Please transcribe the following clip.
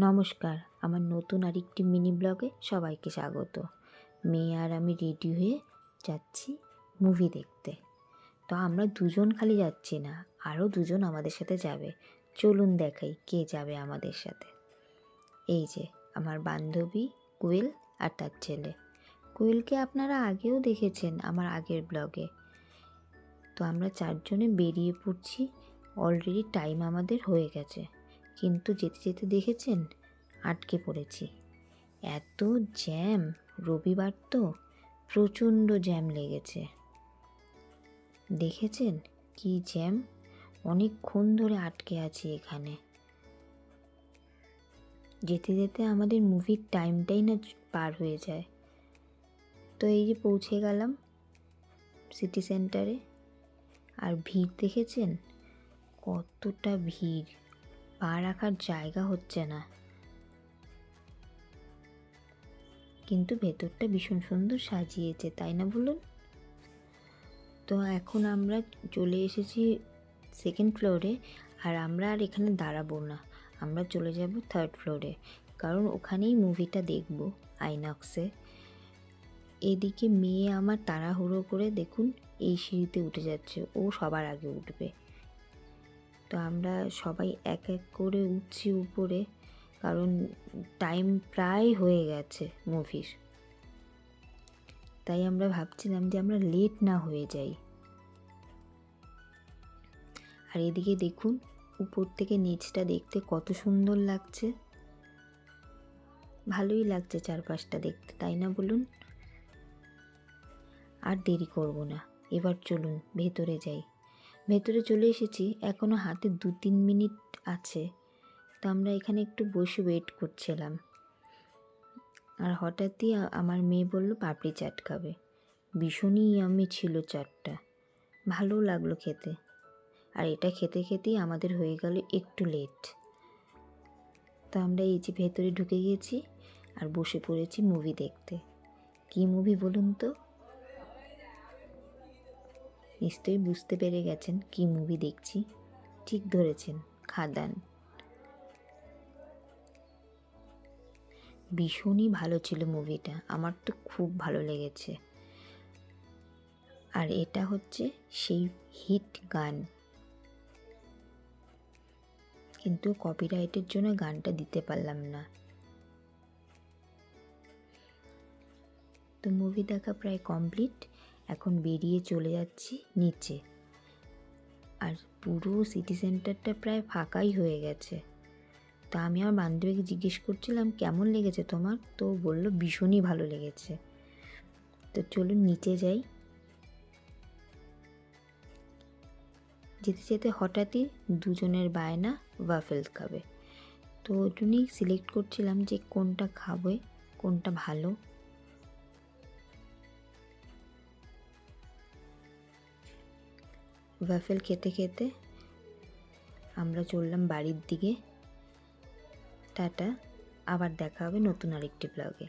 নমস্কার, আমার নতুন আরেকটি মিনি ব্লগে সবাইকে স্বাগত। মেয়ে আর আমি রেডি হয়ে যাচ্ছি মুভি দেখতে। তো আমরা দুজন খালি যাচ্ছি না, আরও দুজন আমাদের সাথে যাবে। চলুন দেখাই কে যাবে আমাদের সাথে। এই যে, আমার বান্ধবী কুয়েল আর তার ছেলে। কুয়েলকে আপনারা আগেও দেখেছেন আমার আগের ব্লগে। তো আমরা চারজনে বেরিয়ে পড়ছি, অলরেডি টাইম আমাদের হয়ে গেছে। কিন্তু যেতে যেতে দেখেছেন আটকে পড়েছি। এত জ্যাম, রবিবার তো প্রচণ্ড জ্যাম লেগেছে। দেখেছেন কি জ্যাম? অনেকক্ষণ ধরে আটকে আছি এখানে। যেতে যেতে আমাদের মুভির টাইমটাই না পার হয়ে যায়। তো এই যে পৌঁছে গেলাম সিটি সেন্টারে। আর ভিড় দেখেছেন? কতটা ভিড়। পা রাখার জায়গা হচ্ছে না। কিন্তু ভেতরটা ভীষণ সুন্দর সাজিয়েছে, তাই না বলুন? তো এখন আমরা চলে এসেছি সেকেন্ড ফ্লোরে আর আমরা আর এখানে দাঁড়াবো না। আমরা চলে যাব থার্ড ফ্লোরে কারণ ওখানেই মুভিটা দেখব আইনক্সে এদিকে মেয়ে আমার তাড়াহুড়ো করে দেখুন, এই সিঁড়িতে উঠে যাচ্ছে, ও সবার আগে উঠবে। আমরা সবাই এক এক করে উঠছি উপরে, কারণ টাইম প্রায় হয়ে গেছে মুভির। তাই আমরা ভাবছিলাম যে আমরা লেট না হয়ে যাই। আর এদিকে দেখুন, উপর থেকে নিচটা দেখতে কত সুন্দর লাগছে। ভালোই লাগছে চারপাশটা দেখতে, তাই না বলুন? আর দেরি করব না, এবার চলুন, ভেতরে যাই। ভেতরে চলে এসেছি এখনও হাতে দু তিন মিনিট আছে। তো আমরা এখানে একটু বসে ওয়েট করছিলাম। আর হঠাৎই আমার মেয়ে বলল, পাপড়ি চাট খাবে। ভীষণই আমি ছিল চাটটা। ভালো লাগল খেতে। আর এটা খেতে খেতেই আমাদের হয়ে গেল একটু লেট তো আমরা এই যে ভেতরে ঢুকে গিয়েছি আর বসে পড়েছি মুভি দেখতে। কী মুভি বলুন তো? নিশ্চয়ই বুঝতে পেরে গেছেন কি মুভি দেখছি। ঠিক ধরেছেন, খাদান। ভীষণই ভালো ছিল মুভিটা আমার তো খুব ভালো লেগেছে। আর এটা হচ্ছে সেই হিট গান। কিন্তু কপিরাইটের জন্য গানটা দিতে পারলাম না। তো মুভি দেখা প্রায় কমপ্লিট এখন বেরিয়ে চলে যাচ্ছি নিচে। আর পুরো সিটি সেন্টারটা প্রায় ফাঁকাই হয়ে গেছে। তা আমি আমার বান্ধবীকে জিজ্ঞেস করছিলাম, কেমন লেগেছে তোমার? তো বলল, ভীষণই ভালো লেগেছে। তো চলুন নিচে যাই। যেতে যেতে হঠাৎই দুজনের বায়না ওয়াফেল খাবে। তো ওই সিলেক্ট করছিলাম যে কোনটা খাবে, কোনটা ভালো। ওয়াফেল খেতে খেতে আমরা চললাম বাড়ির দিকে। টাটা আবার দেখা হবে নতুন আরেকটি ব্লগে